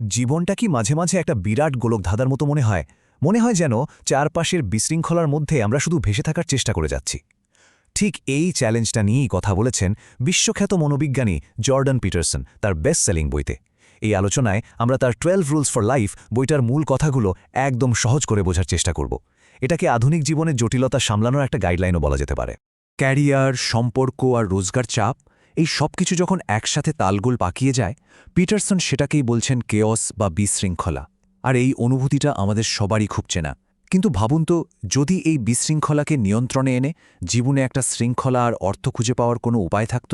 জীবনটা কি মাঝে মাঝে একটা বিরাট গোলক ধাঁধার মতো মনে হয়? মনে হয় যেন চারপাশের বিশৃঙ্খলার মধ্যে আমরা শুধু ভেসে থাকার চেষ্টা করে যাচ্ছি। ঠিক এই চ্যালেঞ্জটা নিয়েই কথা বলেছেন বিশ্বখ্যাত মনোবিজ্ঞানী জর্ডান পিটারসন, তার বেস্ট সেলিং বইতে। এই আলোচনায় আমরা তার টুয়েলভ রুলস ফর লাইফ বইটার মূল কথাগুলো একদম সহজ করে বোঝার চেষ্টা করব। এটাকে আধুনিক জীবনের জটিলতা সামলানোর একটা গাইডলাইনও বলা যেতে পারে। ক্যারিয়ার, সম্পর্ক আর রোজগার চাপ এই সব কিছু যখন একসাথে তালগোল পাকিয়ে যায়, পিটারসন সেটাকেই বলছেন কেয়স বা বিশৃঙ্খলা। আর এই অনুভূতিটা আমাদের সবারই খুব চেনা। কিন্তু ভাবুন তো, যদি এই বিশৃঙ্খলাকে নিয়ন্ত্রণে এনে জীবনে একটা শৃঙ্খলা আর অর্থ খুঁজে পাওয়ার কোনো উপায় থাকত,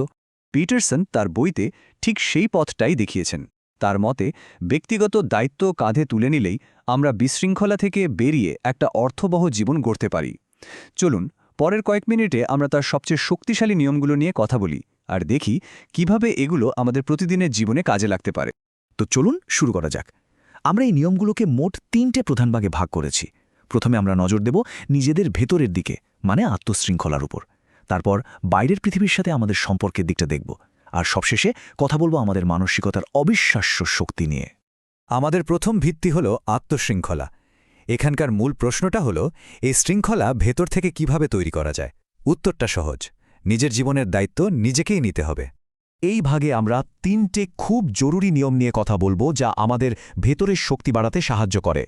পিটারসন তার বইতে ঠিক সেই পথটাই দেখিয়েছেন। তার মতে, ব্যক্তিগত দায়িত্ব কাঁধে তুলে নিলেই আমরা বিশৃঙ্খলা থেকে বেরিয়ে একটা অর্থবহ জীবন গড়তে পারি। চলুন, পরের কয়েক মিনিটে আমরা তার সবচেয়ে শক্তিশালী নিয়মগুলো নিয়ে কথা বলি। আর দেখি কীভাবে এগুলো আমাদের প্রতিদিনের জীবনে কাজে লাগতে পারে। তো চলুন শুরু করা যাক। আমরা এই নিয়মগুলোকে মোট তিনটে প্রধান ভাগে ভাগ করেছি। প্রথমে আমরা নজর দেব নিজেদের ভেতরের দিকে মানে আত্মশৃঙ্খলার উপর। তারপর বাইরের পৃথিবীর সাথে আমাদের সম্পর্কের দিকটা দেখব। আর সবশেষে কথা বলব আমাদের মানসিকতার অবিশ্বাস্য শক্তি নিয়ে। আমাদের প্রথম ভিত্তি হল আত্মশৃঙ্খলা। এখানকার মূল প্রশ্নটা হল, এই শৃঙ্খলা ভেতর থেকে কীভাবে তৈরি করা যায়? উত্তরটা সহজ। নিজের জীবনের দায়িত্ব নিজেকেই নিতে হবে। এই ভাগে আমরা তিনটে খুব জরুরি নিয়ম নিয়ে কথা বলব যা আমাদের ভেতরের শক্তি বাড়াতে সাহায্য করে।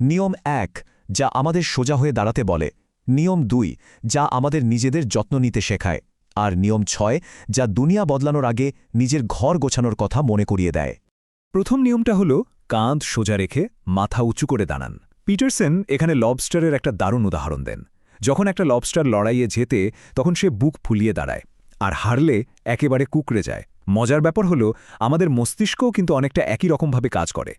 নিয়ম এক, যা আমাদের সোজা হয়ে দাঁড়াতে বলে। নিয়ম দুই, যা আমাদের নিজেদের যত্ন নিতে শেখায়। আর নিয়ম ছয়, যা দুনিয়া বদলানোর আগে নিজের ঘর গোছানোর কথা মনে করিয়ে দেয়। প্রথম নিয়মটা হল, কাঁধ সোজা রেখে মাথা উঁচু করে দাঁড়ান। পিটারসেন এখানে লবস্টারের একটা দারুণ উদাহরণ দেন। যখন একটা লবস্টার লড়াইয়ে যেতে তখন সে বুক ফুলিয়ে দাঁড়ায় আর হারলে একেবারে কুকড়ে যায়। মজার ব্যাপার হল, আমাদের মস্তিষ্কও কিন্তু অনেকটা একই রকমভাবে কাজ করে।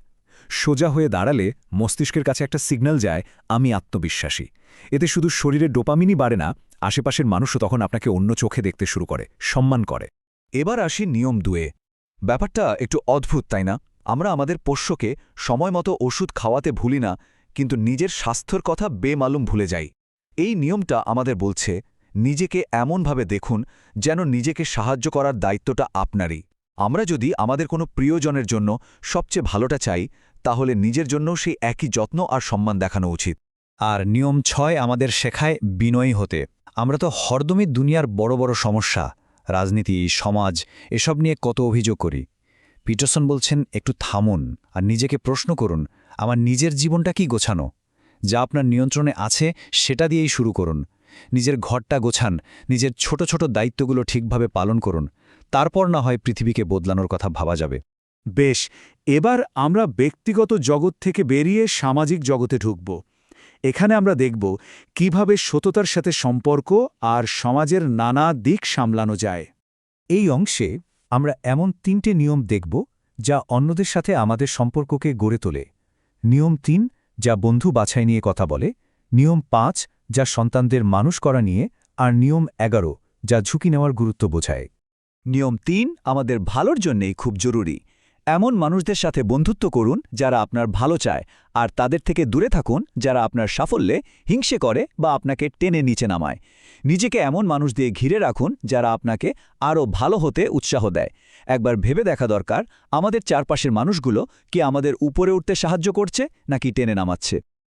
সোজা হয়ে দাঁড়ালে মস্তিষ্কের কাছে একটা সিগন্যাল যায়, আমি আত্মবিশ্বাসী। এতে শুধু শরীরে ডোপামিনই বাড়ে না, আশেপাশের মানুষও তখন আপনাকে অন্য চোখে দেখতে শুরু করে, সম্মান করে। এবার আসি নিয়ম দুয়ে। ব্যাপারটা একটু অদ্ভুত, তাই না? আমরা আমাদের পোষ্যকে সময়মতো ওষুধ খাওয়াতে ভুলি না, কিন্তু নিজের স্বাস্থ্যর কথা বেমালুম ভুলে যাই। এই নিয়মটা আমাদের বলছে, নিজেকে এমনভাবে দেখুন যেন নিজেকে সাহায্য করার দায়িত্বটা আপনারই। আমরা যদি আমাদের কোনো প্রিয়জনের জন্য সবচেয়ে ভালোটা চাই, তাহলে নিজের জন্য সেই একই যত্ন আর সম্মান দেখানো উচিত। আর নিয়ম ছয় আমাদের শেখায় বিনয়ী হতে। আমরা তো হরদমই দুনিয়ার বড় বড় সমস্যা, রাজনীতি, সমাজ, এসব নিয়ে কত অভিযোগ করি। পিটারসন বলছেন, একটু থামুন আর নিজেকে প্রশ্ন করুন, আমার নিজের জীবনটা কি গোছানো? যা আপনার নিয়ন্ত্রণে আছে, সেটা দিয়েই শুরু করুন। নিজের ঘরটা গোছান, নিজের ছোট ছোট দায়িত্বগুলো ঠিকভাবে পালন করুন। তারপর না হয় পৃথিবীকে বদলানোর কথা ভাবা যাবে। বেশ, এবার আমরা ব্যক্তিগত জগৎ থেকে বেরিয়ে সামাজিক জগতে ঢুকব। এখানে আমরা দেখব কীভাবে সততার সাথে সম্পর্ক আর সমাজের নানা দিক সামলানো যায়। এই অংশে আমরা এমন তিনটে নিয়ম দেখব যা অন্যদের সাথে আমাদের সম্পর্ককে গড়ে তোলে। নিয়ম তিন যা বন্ধু বাছাই নিয়ে কথা বলে, নিয়ম পাঁচ, যা সন্তানদের মানুষ করা নিয়ে, আর নিয়ম এগারো, যা ঝুঁকি নেওয়ার গুরুত্ব বোঝায়। নিয়ম তিন, আমাদের ভালোর জন্যেই খুব জরুরি। এমন মানুষদের সাথে বন্ধুত্ব করুন যারা আপনার ভালো চায় আর তাদের থেকে দূরে থাকুন যারা আপনার সাফল্যে হিংসে করে বা আপনাকে টেনে নিচে নামায়। নিজেকে এমন মানুষ দিয়ে ঘিরে রাখুন যারা আপনাকে আরও ভালো হতে উৎসাহ দেয়। একবার ভেবে দেখা দরকার, আমাদের চারপাশের মানুষগুলো কি আমাদের উপরে উঠতে সাহায্য করছে নাকি টেনে নামাচ্ছে?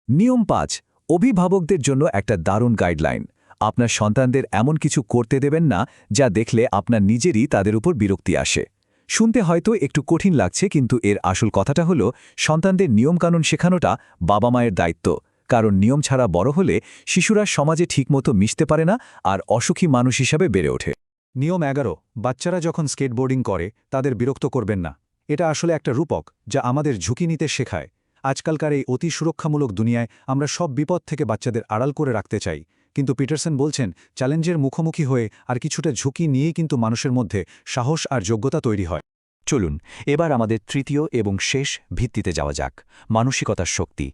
নিয়ম পাঁচ, অভিভাবকদের জন্য একটা দারুণ গাইডলাইন। আপনার সন্তানদের এমন কিছু করতে দেবেন না যা দেখলে আপনার নিজেরই তাদের উপর বিরক্তি আসে। শুনতে হয়তো একটু কঠিন লাগছে, কিন্তু এর আসল কথাটা হল, সন্তানদের নিয়মকানুন শেখানোটা বাবা মায়ের দায়িত্ব। কারণ নিয়ম ছাড়া বড় হলে শিশুরা সমাজে ঠিকমতো মিশতে পারে না আর অসুখী মানুষ হিসাবে বেড়ে ওঠে। নিয়ম এগারো, বাচ্চারা যখন স্কেটবোর্ডিং করে, তাদের বিরক্ত করবেন না। এটা আসলে একটা রূপক যা আমাদের ঝুঁকি নিতে শেখায়। আজকালকার এই অতি সুরক্ষামূলক দুনিয়ায় আমরা সব বিপদ থেকে বাচ্চাদের আড়াল করে রাখতে চাই। কিন্তু পিটারসন বলছেন, চ্যালেঞ্জের মুখোমুখি হয়ে আর কিছুটা ঝুঁকি নিয়েই কিন্তু মানুষের মধ্যে সাহস আর যোগ্যতা তৈরি হয়। চলুন, এবার আমাদের তৃতীয় এবং শেষ ভিত্তিতে যাওয়া যাক, মানসিকতার শক্তি।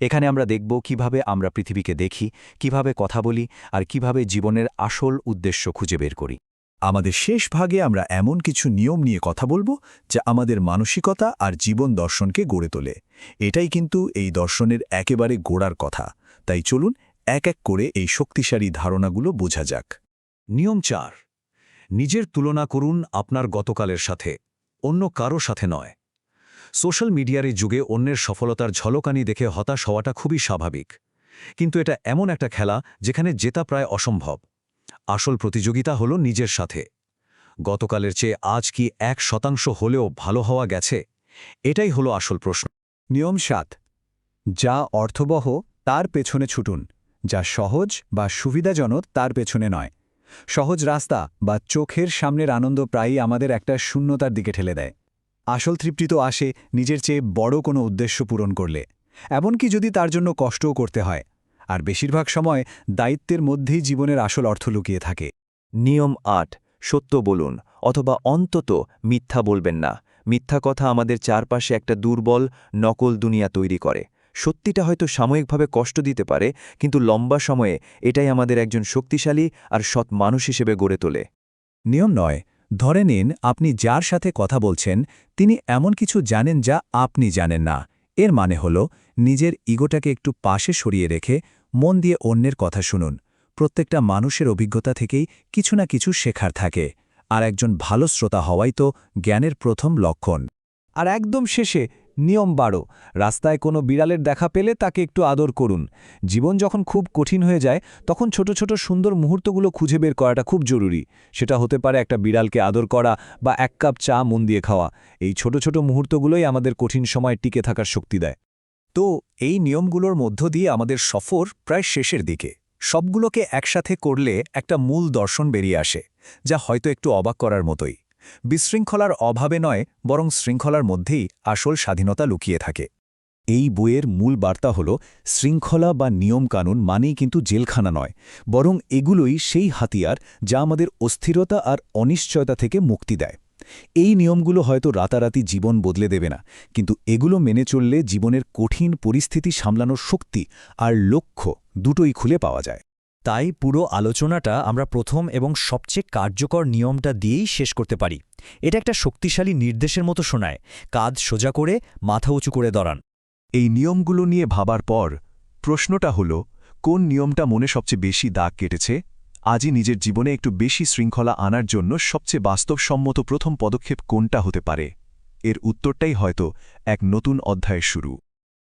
এখানে আমরা দেখব কীভাবে আমরা পৃথিবীকে দেখি, কীভাবে কথা বলি আর কীভাবে জীবনের আসল উদ্দেশ্য খুঁজে বের করি। আমাদের শেষ ভাগে আমরা এমন কিছু নিয়ম নিয়ে কথা বলব যা আমাদের মানসিকতা আর জীবন দর্শনকে গড়ে তোলে। এটাই কিন্তু এই দর্শনের একেবারে গোড়ার কথা। তাই চলুন এক এক করে এই শক্তিশালী ধারণাগুলো বোঝা যাক। নিয়ম চার, নিজের তুলনা করুন আপনার গতকালের সাথে, অন্য কারও সাথে নয়। সোশ্যাল মিডিয়ার এই যুগে অন্যের সফলতার ঝলকানি দেখে হতাশ হওয়াটা খুবই স্বাভাবিক। কিন্তু এটা এমন একটা খেলা যেখানে জেতা প্রায় অসম্ভব। আসল প্রতিযোগিতা হলো নিজের সাথে। গতকালের চেয়ে আজ কি এক শতাংশ হলেও ভালো হওয়া গেছে? এটাই হলো আসল প্রশ্ন। নিয়ম সাত, যা অর্থবহ তার পেছনে ছুটুন। যা সহজ বা সুবিধাজনক তার পেছনে নয়। সহজ রাস্তা বা চোখের সামনের আনন্দ প্রায়ই আমাদের একটা শূন্যতার দিকে ঠেলে দেয়। আসল তৃপ্তি তো আসে নিজের চেয়ে বড় কোনো উদ্দেশ্য পূরণ করলে। এমনকি যদি তার জন্য কষ্টও করতে হয়। আর বেশিরভাগ সময় দায়িত্বের মধ্যেই জীবনের আসল অর্থ লুকিয়ে থাকে। নিয়ম আট, সত্য বলুন অথবা অন্তত মিথ্যা বলবেন না। মিথ্যা কথা আমাদের চারপাশে একটা দুর্বল, নকল দুনিয়া তৈরি করে। সত্যিটা হয়তো সাময়িকভাবে কষ্ট দিতে পারে, কিন্তু লম্বা সময়ে এটাই আমাদের একজন শক্তিশালী আর সৎ মানুষ হিসেবে গড়ে তোলে। নিয়ম নয়, ধরে নিন আপনি যার সাথে কথা বলছেন, তিনি এমন কিছু জানেন যা আপনি জানেন না। এর মানে হল, নিজের ইগোটাকে একটু পাশে সরিয়ে রেখে মন দিয়ে অন্যের কথা শুনুন। প্রত্যেকটা মানুষের অভিজ্ঞতা থেকেই কিছু না কিছু শেখার থাকে। আর একজন ভালো শ্রোতা হওয়াই তো জ্ঞানের প্রথম লক্ষণ। আর একদম শেষে নিয়ম বাড়ো। রাস্তায় কোনো বিড়ালের দেখা পেলে তাকে একটু আদর করুন। জীবন যখন খুব কঠিন হয়ে যায়, তখন ছোট ছোট সুন্দর মুহূর্তগুলো খুঁজে বের করাটা খুব জরুরি। সেটা হতে পারে একটা বিড়ালকে আদর করা বা এক কাপ চা মন দিয়ে খাওয়া। এই ছোট ছোট মুহূর্তগুলোই আমাদের কঠিন সময় টিকে থাকার শক্তি দেয়। তো, এই নিয়মগুলোর মধ্য দিয়ে আমাদের সফর প্রায় শেষের দিকে। সবগুলোকে একসাথে করলে একটা মূল দর্শন বেরিয়ে আসে, যা হয়তো একটু অবাক করার মতোই। বিশৃঙ্খলার অভাবে নয়, বরং শৃঙ্খলার মধ্যেই আসল স্বাধীনতা লুকিয়ে থাকে। এই বইয়ের মূল বার্তা হল, শৃঙ্খলা বা নিয়মকানুন মানেই কিন্তু জেলখানা নয়, বরং এগুলোই সেই হাতিয়ার যা আমাদের অস্থিরতা আর অনিশ্চয়তা থেকে মুক্তি দেয়। এই নিয়মগুলো হয়তো রাতারাতি জীবন বদলে দেবে না, কিন্তু এগুলো মেনে চললে জীবনের কঠিন পরিস্থিতি সামলানোর শক্তি আর লক্ষ্য দুটোই খুলে পাওয়া যায়। তাই পুরো আলোচনাটা আমরা প্রথম এবং সবচেয়ে কার্যকর নিয়মটা দিয়েই শেষ করতে পারি। এটা একটা শক্তিশালী নির্দেশের মতো শোনায় কাজ সোজা করে, মাথা উঁচু করে দাঁড়ান। এই নিয়মগুলো নিয়ে ভাবার পর প্রশ্নটা হল, কোন নিয়মটা মনে সবচেয়ে বেশি দাগ কেটেছে? আজই নিজের জীবনে একটু বেশি শৃঙ্খলা আনার জন্য সবচেয়ে বাস্তবসম্মত প্রথম পদক্ষেপ কোনটা হতে পারে? এর উত্তরটাই হয়তো এক নতুন অধ্যায়ের শুরু।